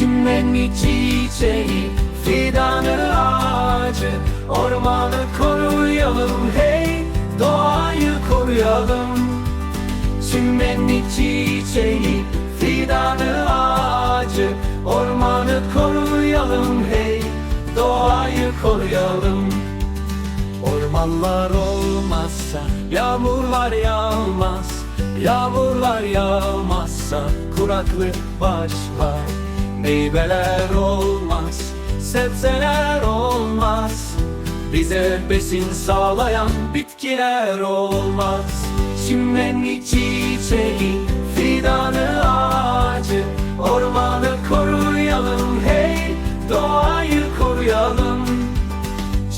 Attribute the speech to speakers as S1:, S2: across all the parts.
S1: Çimenli çiçeği Fidanı ağacı? Ormanı koruyalım hey Doğayı koruyalım. Çimenli çiçeği Fidanı ağacı? Ormanı koruyalım hey Doğayı koruyalım. Ormanlar olmazsa Yağmurlar yağmaz. Yağmurlar yağmazsa Kuraklık başlar Meyveler olmaz Sebzeler olmaz. Bize besin sağlayan bitkiler olmaz. Çimenli çiçeği Fidanı ağacı. Ormanı koruyalım hey Doğayı koruyalım.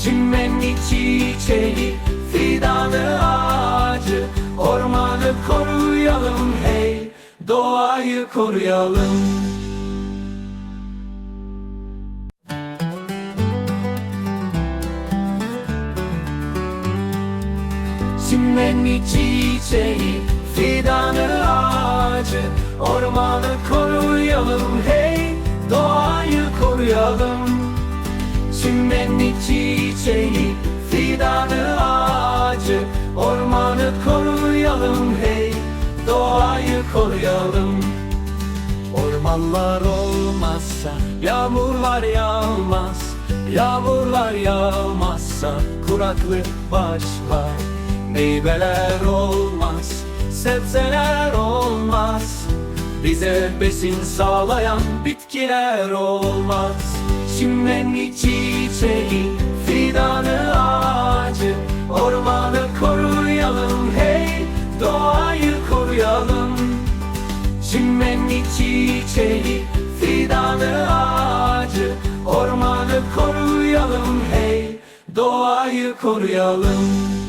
S1: Çimenli çiçeği Fidanı ağacı. Ormanı koruyalım hey Doğayı koruyalım Çimenli çiçeği Fidanı ağacı. Ormanı koruyalım hey Doğayı koruyalım. Çimenli çiçeği Fidanı ağacı. Ormanı koruyalım hey Doğayı koruyalım. Ormanlar olmazsa Yağmurlar yağmaz. Yağmurlar yağmazsa Kuraklık başlar Meyveler olmaz Sebzeler olmaz. Bize besin sağlayan bitkiler olmaz. Çimenli çiçeği, fidanı ağacı. Ormanı koruyalım hey, doğayı koruyalım. Çimenli çiçeği, fidanı ağacı. Ormanı koruyalım hey, doğayı koruyalım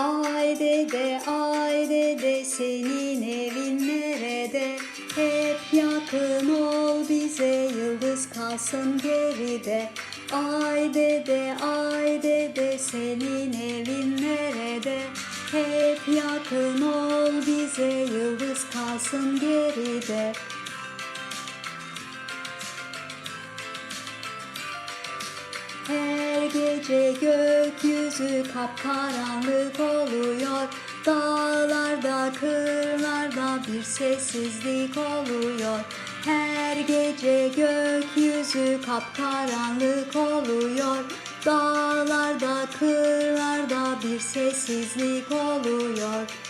S2: Ay dede ay dede senin evin nerede? Hep yakın ol bize yıldız kalsın geride. Ay dede ay dede senin evin nerede? Hep yakın ol bize yıldız kalsın geride. Her gece gökyüzü kapkaranlık oluyor. Dağlarda, kırlarda bir sessizlik oluyor. Her gece gökyüzü kapkaranlık oluyor. Dağlarda, kırlarda bir sessizlik oluyor